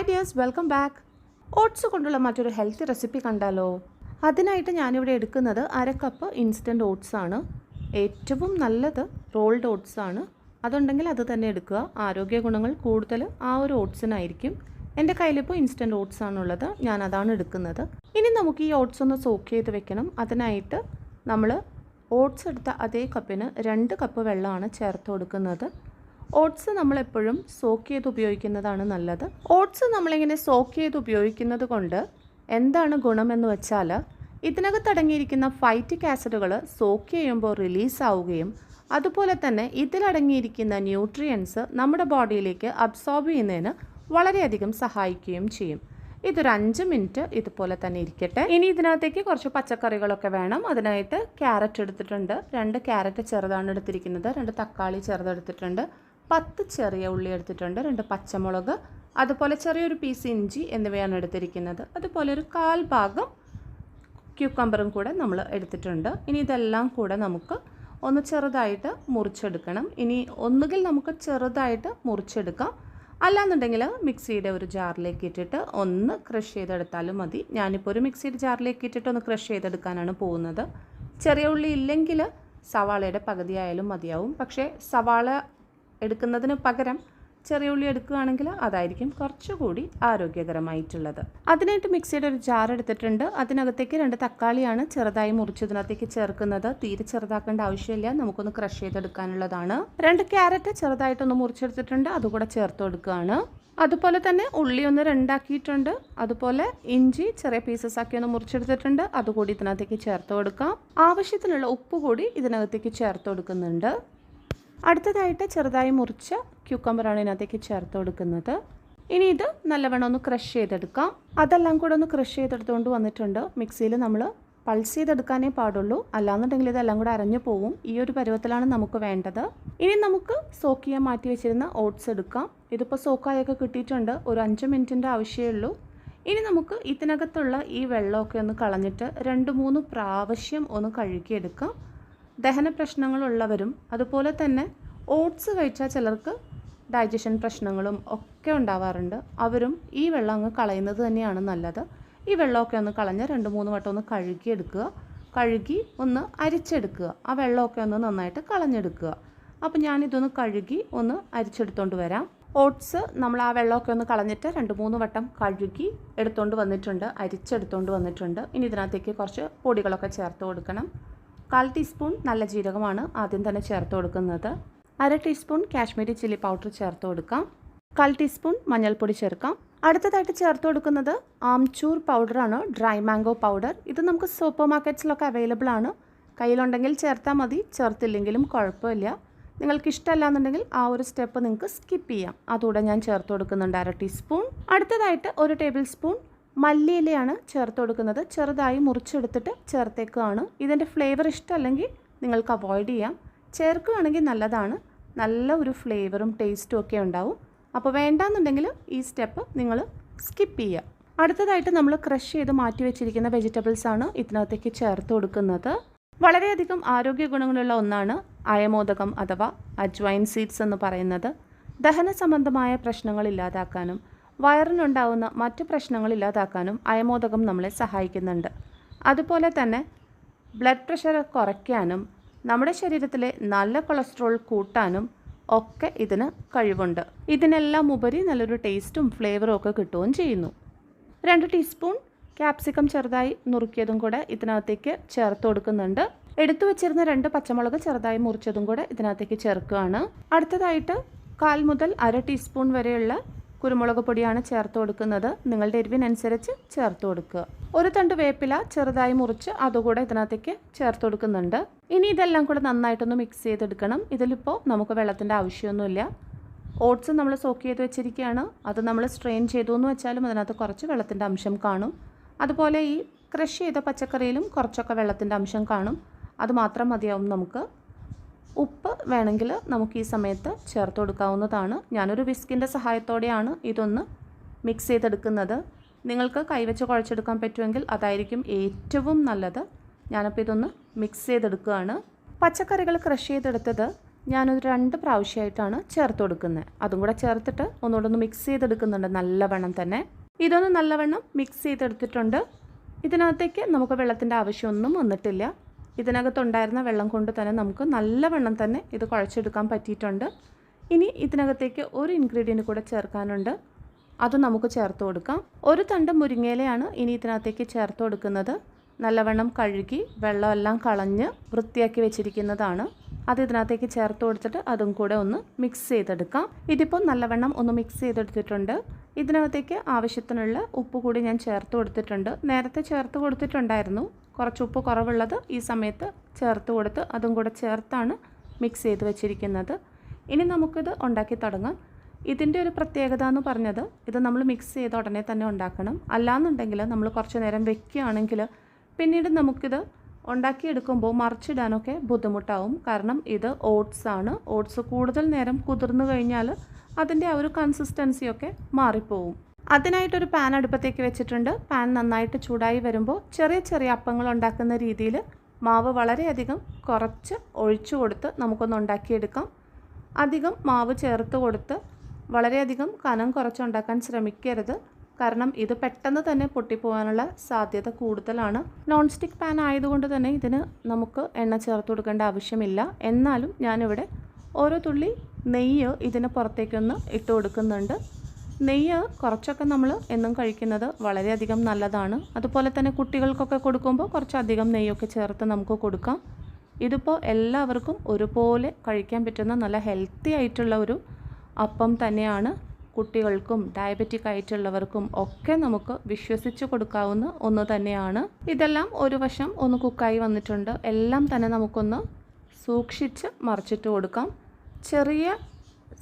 Hi dears welcome back. Oats കൊണ്ടുള്ള മറ്റൊരു healthy recipe കണ്ടാലോ? അതിനായിട്ട് ഞാനിവിടെ എടുക്കുന്നത് അര കപ്പ് ഇൻസ്റ്റന്റ് ഓട്സ് ആണ്. ഏറ്റവും നല്ലത് റോൾഡ് ഓട്സ് ആണ്. അതുണ്ടെങ്കിൽ അത് തന്നെ എടുക്കുക. ആരോഗ്യ ഗുണങ്ങൾ കൂടുതൽ ആ ഒരു ഓട്സിനായിരിക്കും. എന്റെ കയ്യിലിപ്പോൾ ഇൻസ്റ്റന്റ് ഓട്സ് ആണുള്ളത്. ഞാൻ അതാണ് എടുക്കുന്നത്. ഇനി നമുക്ക് ഈ ഓട്സ് ഒന്ന് സോക്ക് ചെയ്ത് വെക്കണം. അതിനായിട്ട് നമ്മൾ ഓട്സ് എടുത്ത അതേ കപ്പിന് രണ്ട് കപ്പ് വെള്ളമാണ് ചേർത്ത് കൊടുക്കുന്നത്. ഓട്സ് നമ്മളെപ്പോഴും സോക്ക് ചെയ്ത് ഉപയോഗിക്കുന്നതാണ് നല്ലത്. ഓട്സ് നമ്മളിങ്ങനെ സോക്ക് ചെയ്ത് ഉപയോഗിക്കുന്നത് കൊണ്ട് എന്താണ് ഗുണമെന്ന് വെച്ചാൽ ഇതിനകത്ത് അടങ്ങിയിരിക്കുന്ന ഫൈറ്റിക് ആസിഡുകൾ സോക്ക് ചെയ്യുമ്പോൾ റിലീസ് ആവുകയും അതുപോലെ തന്നെ ഇതിലടങ്ങിയിരിക്കുന്ന ന്യൂട്രിയൻസ് നമ്മുടെ ബോഡിയിലേക്ക് അബ്സോർബ് ചെയ്യുന്നതിന് വളരെയധികം സഹായിക്കുകയും ചെയ്യും. ഇതൊരു അഞ്ച് മിനിറ്റ് ഇതുപോലെ തന്നെ ഇരിക്കട്ടെ. ഇനി ഇതിനകത്തേക്ക് കുറച്ച് പച്ചക്കറികളൊക്കെ വേണം. അതിനായിട്ട് ക്യാരറ്റ് എടുത്തിട്ടുണ്ട്. രണ്ട് ക്യാരറ്റ് ചെറുതാണ് എടുത്തിരിക്കുന്നത്. രണ്ട് തക്കാളി ചെറുതെടുത്തിട്ടുണ്ട്. പത്ത് ചെറിയ ഉള്ളി എടുത്തിട്ടുണ്ട് രണ്ട് പച്ചമുളക് അതുപോലെ ചെറിയൊരു പീസ് ഇഞ്ചി എന്നിവയാണ് എടുത്തിരിക്കുന്നത്. അതുപോലെ ഒരു കാൽ ഭാഗം ക്യൂക്കമ്പറും കൂടെ നമ്മൾ എടുത്തിട്ടുണ്ട്. ഇനി ഇതെല്ലാം കൂടെ നമുക്ക് ഒന്ന് ചെറുതായിട്ട് മുറിച്ചെടുക്കണം. ഇനി ഒന്നുകിൽ നമുക്ക് ചെറുതായിട്ട് മുറിച്ചെടുക്കാം. അല്ലാന്നുണ്ടെങ്കിൽ മിക്സിയുടെ ഒരു ജാറിലേക്ക് ഇട്ടിട്ട് ഒന്ന് ക്രഷ് ചെയ്തെടുത്താലും മതി. ഞാനിപ്പോൾ ഒരു മിക്സിയുടെ ജാറിലേക്ക് ഇട്ടിട്ട് ഒന്ന് ക്രഷ് ചെയ്തെടുക്കാനാണ് പോകുന്നത്. ചെറിയ ഉള്ളി ഇല്ലെങ്കിൽ സവാളയുടെ പകുതി ആയാലും മതിയാവും. പക്ഷേ സവാള എടുക്കുന്നതിന് പകരം ചെറിയ ഉള്ളി എടുക്കുകയാണെങ്കിൽ അതായിരിക്കും കുറച്ചുകൂടി ആരോഗ്യകരമായിട്ടുള്ളത്. അതിനായിട്ട് മിക്സിയുടെ ഒരു ജാർ എടുത്തിട്ടുണ്ട്. അതിനകത്തേക്ക് രണ്ട് തക്കാളിയാണ് ചെറുതായി മുറിച്ചതിനകത്തേക്ക് ചേർക്കുന്നത്. തീരെ ചെറുതാക്കേണ്ട ആവശ്യമില്ല. നമുക്കൊന്ന് ക്രഷ് ചെയ്തെടുക്കാനുള്ളതാണ്. രണ്ട് ക്യാരറ്റ് ചെറുതായിട്ടൊന്ന് മുറിച്ചെടുത്തിട്ടുണ്ട്. അതുകൂടെ ചേർത്ത് കൊടുക്കുകയാണ്. അതുപോലെ തന്നെ ഉള്ളി ഒന്ന് രണ്ടാക്കിയിട്ടുണ്ട്. അതുപോലെ ഇഞ്ചി ചെറിയ പീസസ് ആക്കി ഒന്ന് മുറിച്ചെടുത്തിട്ടുണ്ട്. അതുകൂടി ഇതിനകത്തേക്ക് ചേർത്ത് കൊടുക്കാം. ആവശ്യത്തിനുള്ള ഉപ്പ് കൂടി ഇതിനകത്തേക്ക് ചേർത്ത് കൊടുക്കുന്നുണ്ട്. അടുത്തതായിട്ട് ചെറുതായി മുറിച്ച ക്യൂക്കമ്പറാണ് ഇതിനകത്തേക്ക് ചേർത്ത് കൊടുക്കുന്നത്. ഇനി ഇത് നല്ലവണ്ണം ഒന്ന് ക്രഷ് ചെയ്തെടുക്കാം. അതെല്ലാം കൂടെ ഒന്ന് ക്രഷ് ചെയ്തെടുത്തുകൊണ്ട് വന്നിട്ടുണ്ട്. മിക്സിയിൽ നമ്മൾ പൾസ് ചെയ്തെടുക്കാനേ പാടുള്ളൂ. അല്ലാന്നുണ്ടെങ്കിൽ ഇതെല്ലാം കൂടെ അരഞ്ഞു പോവും. ഈ ഒരു പരുവത്തിലാണ് നമുക്ക് വേണ്ടത്. ഇനി നമുക്ക് സോക്ക് ചെയ്യാൻ മാറ്റി വെച്ചിരുന്ന ഓട്സ് എടുക്കാം. ഇതിപ്പോൾ സോക്കായൊക്കെ കിട്ടിയിട്ടുണ്ട്. ഒരു അഞ്ച് മിനിറ്റിന്റെ ആവശ്യമേ ഉള്ളൂ. ഇനി നമുക്ക് ഇതിനകത്തുള്ള ഈ വെള്ളമൊക്കെ ഒന്ന് കളഞ്ഞിട്ട് രണ്ട് മൂന്ന് പ്രാവശ്യം ഒന്ന് കഴുകിയെടുക്കാം. ദഹന പ്രശ്നങ്ങളുള്ളവരും അതുപോലെ തന്നെ ഓട്സ് കഴിച്ചാൽ ചിലർക്ക് ഡൈജഷൻ പ്രശ്നങ്ങളും ഒക്കെ ഉണ്ടാവാറുണ്ട്. അവരും ഈ വെള്ളം അങ്ങ് കളയുന്നത് തന്നെയാണ് നല്ലത്. ഈ വെള്ളമൊക്കെ ഒന്ന് കളഞ്ഞ് രണ്ട് മൂന്ന് വട്ടം ഒന്ന് കഴുകിയെടുക്കുക. കഴുകി ഒന്ന് അരിച്ചെടുക്കുക. ആ വെള്ളമൊക്കെ ഒന്ന് നന്നായിട്ട് കളഞ്ഞെടുക്കുക. അപ്പോൾ ഞാനിതൊന്ന് കഴുകി ഒന്ന് അരിച്ചെടുത്തോണ്ട് വരാം. ഓട്സ് നമ്മൾ ആ വെള്ളമൊക്കെ ഒന്ന് കളഞ്ഞിട്ട് രണ്ട് മൂന്ന് വട്ടം കഴുകി എടുത്തുകൊണ്ട് വന്നിട്ടുണ്ട് അരിച്ചെടുത്തുകൊണ്ട് വന്നിട്ടുണ്ട്. ഇനി ഇതിനകത്തേക്ക് കുറച്ച് പൊടികളൊക്കെ ചേർത്ത് കൊടുക്കണം. കാൽ ടീസ്പൂൺ നല്ല ജീരകമാണ് ആദ്യം തന്നെ ചേർത്ത് കൊടുക്കുന്നത്. അര ടീസ്പൂൺ കാശ്മീരി ചില്ലി പൗഡർ ചേർത്ത് കൊടുക്കാം. കാൽ ടീസ്പൂൺ മഞ്ഞൾപ്പൊടി ചേർക്കാം. അടുത്തതായിട്ട് ചേർത്ത് കൊടുക്കുന്നത് ആംചൂർ പൗഡറാണ്. Dry mango powder. ഇത് നമുക്ക് സൂപ്പർ മാർക്കറ്റ്സിലൊക്കെ അവൈലബിൾ ആണ്. കയ്യിലുണ്ടെങ്കിൽ ചേർത്താൽ മതി. ചേർത്തില്ലെങ്കിലും കുഴപ്പമില്ല. നിങ്ങൾക്ക് ഇഷ്ടമല്ല എന്നുണ്ടെങ്കിൽ ആ ഒരു സ്റ്റെപ്പ് നിങ്ങൾക്ക് സ്കിപ്പ് ചെയ്യാം. അതുകൂടെ ഞാൻ ചേർത്ത് കൊടുക്കുന്നുണ്ട് അര ടീസ്പൂൺ. അടുത്തതായിട്ട് ഒരു ടേബിൾ സ്പൂൺ മല്ലിയിലയാണ് ചേർത്ത് കൊടുക്കുന്നത്. ചെറുതായി മുറിച്ചെടുത്തിട്ട് ചേർത്തേക്കുകയാണ് ഇതിന്റെ ഫ്ലേവർ ഇഷ്ടമല്ലെങ്കിൽ നിങ്ങൾക്ക് അവോയ്ഡ് ചെയ്യാം. ചേർക്കുകയാണെങ്കിൽ നല്ലതാണ്. നല്ല ഒരു ഫ്ലേവറും ടേസ്റ്റും ഒക്കെ ഉണ്ടാവും. അപ്പോൾ വേണ്ടാന്നുണ്ടെങ്കിൽ ഈ സ്റ്റെപ്പ് നിങ്ങൾ സ്കിപ്പ് ചെയ്യുക. അടുത്തതായിട്ട് നമ്മൾ ക്രഷ് ചെയ്ത് മാറ്റി വെച്ചിരിക്കുന്ന വെജിറ്റബിൾസ് ആണ് ഇതിനകത്തേക്ക് ചേർത്ത് കൊടുക്കുന്നത്. വളരെയധികം ആരോഗ്യ ഗുണങ്ങളുള്ള ഒന്നാണ് അയമോദകം അഥവാ അജ്വൈൻ സീഡ്സ് എന്ന് പറയുന്നത്. ദഹന സംബന്ധമായ പ്രശ്നങ്ങൾ ഇല്ലാതാക്കാനും വയറിനുണ്ടാവുന്ന മറ്റ് പ്രശ്നങ്ങൾ ഇല്ലാതാക്കാനും അയമോദകം നമ്മളെ സഹായിക്കുന്നുണ്ട്. അതുപോലെ തന്നെ ബ്ലഡ് പ്രഷർ കുറയ്ക്കാനും നമ്മുടെ ശരീരത്തിലെ നല്ല കൊളസ്ട്രോൾ കൂട്ടാനും ഒക്കെ ഇതിന് കഴിവുണ്ട്. ഇതിനെല്ലാം ഉപരി നല്ലൊരു ടേസ്റ്റും ഫ്ലേവറും ഒക്കെ കിട്ടുകയും ചെയ്യുന്നു. രണ്ട് ടീസ്പൂൺ ക്യാപ്സിക്കം ചെറുതായി നുറുക്കിയതും കൂടെ ഇതിനകത്തേക്ക് ചേർത്ത് കൊടുക്കുന്നുണ്ട്. എടുത്തു വെച്ചിരുന്ന രണ്ട് പച്ചമുളക് ചെറുതായി മുറിച്ചതും കൂടെ ഇതിനകത്തേക്ക് ചേർക്കുകയാണ്. അടുത്തതായിട്ട് കാൽ മുതൽ അര ടീസ്പൂൺ വരെയുള്ള കുരുമുളക് പൊടിയാണ് ചേർത്ത് കൊടുക്കുന്നത്. നിങ്ങളുടെ എരിവിനനുസരിച്ച് ചേർത്ത് കൊടുക്കുക. ഒരു തണ്ട് വേപ്പില ചെറുതായി മുറിച്ച് അതുകൂടെ ഇതിനകത്തേക്ക് ചേർത്ത് കൊടുക്കുന്നുണ്ട്. ഇനി ഇതെല്ലാം കൂടെ നന്നായിട്ടൊന്ന് മിക്സ് ചെയ്തെടുക്കണം. ഇതിലിപ്പോൾ നമുക്ക് വെള്ളത്തിന്റെ ആവശ്യമൊന്നുമില്ല. ഓട്സ് നമ്മൾ സോക്ക് ചെയ്ത് വെച്ചിരിക്കുകയാണ്. അത് നമ്മൾ സ്ട്രെയിൻ ചെയ്തു എന്ന് വെച്ചാലും അതിനകത്ത് കുറച്ച് വെള്ളത്തിന്റെ അംശം കാണും. അതുപോലെ ഈ ക്രഷ് ചെയ്ത പച്ചക്കറിയിലും കുറച്ചൊക്കെ വെള്ളത്തിന്റെ അംശം കാണും. അത് മാത്രം മതിയാവും നമുക്ക്. ഉപ്പ് വേണമെങ്കിൽ നമുക്ക് ഈ സമയത്ത് ചേർത്ത് കൊടുക്കാവുന്നതാണ്. ഞാനൊരു വിസ്കിന്റെ സഹായത്തോടെയാണ് ഇതൊന്ന് മിക്സ് ചെയ്തെടുക്കുന്നത്. നിങ്ങൾക്ക് കൈവച്ച് കുഴച്ചെടുക്കാൻ പറ്റുമെങ്കിൽ അതായിരിക്കും ഏറ്റവും നല്ലത്. ഞാനപ്പോൾ ഇതൊന്ന് മിക്സ് ചെയ്തെടുക്കുകയാണ്. പച്ചക്കറികൾ ക്രഷ് ചെയ്തെടുത്തത് ഞാനൊരു രണ്ട് പ്രാവശ്യമായിട്ടാണ് ചേർത്ത് കൊടുക്കുന്നത്. അതും കൂടെ ചേർത്തിട്ട് ഒന്നുകൂടെ ഒന്ന് മിക്സ് ചെയ്തെടുക്കുന്നുണ്ട് നല്ലവണ്ണം തന്നെ. ഇതൊന്ന് നല്ലവണ്ണം മിക്സ് ചെയ്തെടുത്തിട്ടുണ്ട്. ഇതിനകത്തേക്ക് നമുക്ക് വെള്ളത്തിന്റെ ആവശ്യമൊന്നും വന്നിട്ടില്ല. ഇതിനകത്തുണ്ടായിരുന്ന വെള്ളം കൊണ്ട് തന്നെ നമുക്ക് നല്ല നല്ലവണ്ണം തന്നെ ഇത് കുഴച്ചെടുക്കാൻ പറ്റിയിട്ടുണ്ട്. ഇനി ഇതിനകത്തേക്ക് ഒരു ഇൻഗ്രീഡിയന്റ് കൂടെ ചേർക്കാനുണ്ട്. അത് നമുക്ക് ചേർത്ത് കൊടുക്കാം. ഒരു തണ്ട് മുരിങ്ങയിലയാണ് ഇനി ഇതിനകത്തേക്ക് ചേർത്ത് കൊടുക്കുന്നത്. നല്ലവണ്ണം കഴുകി വെള്ളമെല്ലാം കളഞ്ഞ് വൃത്തിയാക്കി വെച്ചിരിക്കുന്നതാണ്. അത് ഇതിനകത്തേക്ക് ചേർത്ത് കൊടുത്തിട്ട് അതും കൂടെ ഒന്ന് മിക്സ് ചെയ്തെടുക്കാം. ഇതിപ്പോൾ നല്ലവണ്ണം ഒന്ന് മിക്സ് ചെയ്തെടുത്തിട്ടുണ്ട്. ഇതിനകത്തേക്ക് ആവശ്യത്തിനുള്ള ഉപ്പ് കൂടി ഞാൻ ചേർത്ത് കൊടുത്തിട്ടുണ്ട്. നേരത്തെ ചേർത്ത് കൊടുത്തിട്ടുണ്ടായിരുന്നു. കുറച്ച് ഉപ്പ് കുറവുള്ളത് ഈ സമയത്ത് ചേർത്ത് കൊടുത്ത് അതും കൂടെ ചേർത്താണ് മിക്സ് ചെയ്ത് വെച്ചിരിക്കുന്നത്. ഇനി നമുക്കിത് ഉണ്ടാക്കി തുടങ്ങാം. ഇതിന്റെ ഒരു പ്രത്യേകത എന്ന് പറഞ്ഞത് ഇത് നമ്മൾ മിക്സ് ചെയ്ത ഉടനെ തന്നെ ഉണ്ടാക്കണം. അല്ലാന്നുണ്ടെങ്കിൽ നമ്മൾ കുറച്ച് നേരം വെക്കുകയാണെങ്കിൽ പിന്നീട് നമുക്കിത് ഉണ്ടാക്കിയെടുക്കുമ്പോൾ മറിച്ചിടാനൊക്കെ ബുദ്ധിമുട്ടാവും. കാരണം ഇത് ഓട്സ് ആണ്. ഓട്സ് കൂടുതൽ നേരം കുതിർന്നു കഴിഞ്ഞാൽ അതിന്റെ ആ ഒരു കൺസിസ്റ്റൻസിയൊക്കെ മാറിപ്പോവും. അതിനായിട്ടൊരു പാൻ അടുപ്പത്തേക്ക് വെച്ചിട്ടുണ്ട്. പാൻ നന്നായിട്ട് ചൂടായി വരുമ്പോൾ ചെറിയ ചെറിയ അപ്പങ്ങൾ ഉണ്ടാക്കുന്ന രീതിയിൽ മാവ് വളരെയധികം കുറച്ച് ഒഴിച്ചു കൊടുത്ത് നമുക്കൊന്ന് ഉണ്ടാക്കിയെടുക്കാം. അധികം മാവ് ചേർത്ത് കൊടുത്ത് വളരെയധികം കനം കുറച്ച് ഉണ്ടാക്കാൻ ശ്രമിക്കരുത്. കാരണം ഇത് പെട്ടെന്ന് തന്നെ പൊട്ടിപ്പോകാനുള്ള സാധ്യത കൂടുതലാണ്. നോൺ സ്റ്റിക്ക് പാൻ ആയതുകൊണ്ട് തന്നെ ഇതിന് നമുക്ക് എണ്ണ ചേർത്ത് കൊടുക്കേണ്ട ആവശ്യമില്ല. എന്നാലും ഞാനിവിടെ ഓരോ തുള്ളി നെയ്യ് ഇതിന് പുറത്തേക്കൊന്ന് ഇട്ട് കൊടുക്കുന്നുണ്ട്. നെയ്യ് കുറച്ചൊക്കെ നമ്മൾ എന്നും കഴിക്കുന്നത് വളരെയധികം നല്ലതാണ്. അതുപോലെ തന്നെ കുട്ടികൾക്കൊക്കെ കൊടുക്കുമ്പോൾ കുറച്ചധികം നെയ്യൊക്കെ ചേർത്ത് നമുക്ക് കൊടുക്കാം. ഇതിപ്പോൾ എല്ലാവർക്കും ഒരുപോലെ കഴിക്കാൻ പറ്റുന്ന നല്ല ഹെൽത്തി ആയിട്ടുള്ള ഒരു അപ്പം തന്നെയാണ് കുട്ടികൾക്കും ഡയബറ്റിക് ആയിട്ടുള്ളവർക്കും ഒക്കെ നമുക്ക് വിശ്വസിച്ച് കൊടുക്കാവുന്ന ഒന്ന് തന്നെയാണ്. ഇതെല്ലാം ഒരു വശം ഒന്ന് കുക്കായി വന്നിട്ടുണ്ട്. എല്ലാം തന്നെ നമുക്കൊന്ന് സൂക്ഷിച്ച് മറിച്ചിട്ട് കൊടുക്കാം. ചെറിയ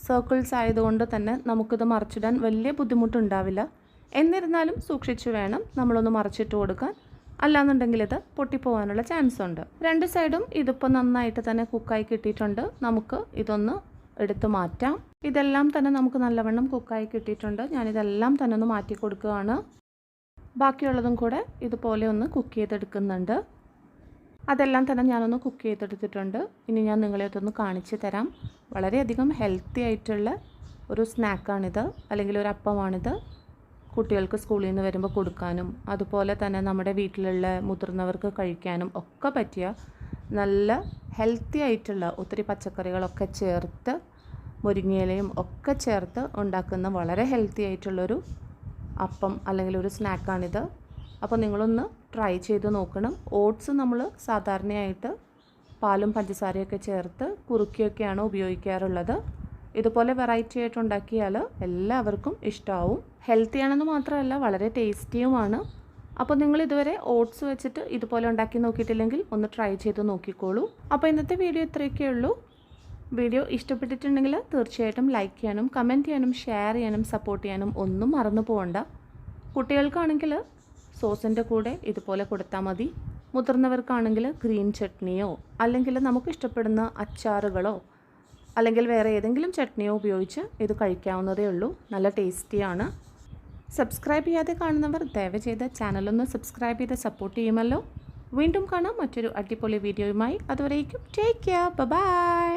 സർക്കിൾസ് ആയതുകൊണ്ട് തന്നെ നമുക്കിത് മറിച്ചിടാൻ വലിയ ബുദ്ധിമുട്ടുണ്ടാവില്ല. എന്നിരുന്നാലും സൂക്ഷിച്ചു വേണം നമ്മളൊന്ന് മറിച്ചിട്ട് കൊടുക്കാൻ. അല്ലാന്നുണ്ടെങ്കിൽ ഇത് പൊട്ടിപ്പോകാനുള്ള ചാൻസ് ഉണ്ട്. രണ്ട് സൈഡും ഇതിപ്പോൾ നന്നായിട്ട് തന്നെ കുക്കായി കിട്ടിയിട്ടുണ്ട്. നമുക്ക് ഇതൊന്ന് എടുത്ത് മാറ്റാം. ഇതെല്ലാം തന്നെ നമുക്ക് നല്ലവണ്ണം കുക്കായി കിട്ടിയിട്ടുണ്ട്. ഞാനിതെല്ലാം തന്നെ ഒന്ന് മാറ്റി കൊടുക്കുകയാണ്. ബാക്കിയുള്ളതും കൂടെ ഇതുപോലെ ഒന്ന് കുക്ക് ചെയ്തെടുക്കുന്നുണ്ട്. അതെല്ലാം തന്നെ ഞാനൊന്ന് കുക്ക് ചെയ്തെടുത്തിട്ടുണ്ട്. ഇനി ഞാൻ നിങ്ങളെ അതൊന്ന് കാണിച്ചു തരാം. വളരെയധികം ഹെൽത്തി ആയിട്ടുള്ള ഒരു സ്നാക്കാണിത് അല്ലെങ്കിൽ ഒരു അപ്പമാണിത്. കുട്ടികൾക്ക് സ്കൂളിൽ നിന്ന് വരുമ്പോൾ കൊടുക്കാനും അതുപോലെ തന്നെ നമ്മുടെ വീട്ടിലുള്ള മുതിർന്നവർക്ക് കഴിക്കാനും ഒക്കെ പറ്റിയ നല്ല ഹെൽത്തി ആയിട്ടുള്ള ഒത്തിരി പച്ചക്കറികളൊക്കെ ചേർത്ത് മുരിങ്ങയിലയും ഒക്കെ ചേർത്ത് ഉണ്ടാക്കുന്ന വളരെ ഹെൽത്തി ആയിട്ടുള്ളൊരു അപ്പം അല്ലെങ്കിൽ ഒരു സ്നാക്കാണിത്. അപ്പോൾ നിങ്ങളൊന്ന് ട്രൈ ചെയ്ത് നോക്കണം. ഓട്സ് നമ്മൾ സാധാരണയായിട്ട് പാലും പഞ്ചസാരയൊക്കെ ചേർത്ത് കുറുക്കിയൊക്കെയാണ് ഉപയോഗിക്കാറുള്ളത്. ഇതുപോലെ വെറൈറ്റി ആയിട്ട് ഉണ്ടാക്കിയാൽ എല്ലാവർക്കും ഇഷ്ടമാവും ഹെൽത്തി ആണെന്ന് മാത്രമല്ല വളരെ ടേസ്റ്റിയുമാണ് അപ്പോൾ നിങ്ങൾ ഇതുവരെ ഓട്സ് വെച്ചിട്ട് ഇതുപോലെ ഉണ്ടാക്കി നോക്കിയിട്ടില്ലെങ്കിൽ ഒന്ന് ട്രൈ ചെയ്ത് നോക്കിക്കോളൂ. അപ്പോൾ ഇന്നത്തെ വീഡിയോ ഇത്രയൊക്കെ ഉള്ളൂ. വീഡിയോ ഇഷ്ടപ്പെട്ടിട്ടുണ്ടെങ്കിൽ തീർച്ചയായിട്ടും ലൈക്ക് ചെയ്യാനും കമന്റ് ചെയ്യാനും ഷെയർ ചെയ്യാനും സപ്പോർട്ട് ചെയ്യാനും ഒന്നും മറന്നു പോകണ്ട കുട്ടികൾക്കാണെങ്കിൽ സോസിന്റെ കൂടെ ഇതുപോലെ കൊടുത്താൽ മതി. മുതിർന്നവർക്കാണെങ്കിൽ ഗ്രീൻ ചട്നിയോ അല്ലെങ്കിൽ നമുക്ക് ഇഷ്ടപ്പെടുന്ന അച്ചാറുകളോ അല്ലെങ്കിൽ വേറെ ഏതെങ്കിലും ചട്നിയോ ഉപയോഗിച്ച് ഇത് കഴിക്കാവുന്നതേ ഉള്ളൂ. നല്ല ടേസ്റ്റിയാണ്. സബ്സ്ക്രൈബ് ചെയ്യാതെ കാണുന്നവർ ദയവ് ചെയ്ത് ചാനലൊന്ന് സബ്സ്ക്രൈബ് ചെയ്ത് സപ്പോർട്ട് ചെയ്യുമല്ലോ. വീണ്ടും കാണാം മറ്റൊരു അടിപൊളി വീഡിയോയുമായി. അതുവരേക്കും ടേക്ക് കെയർ ബൈ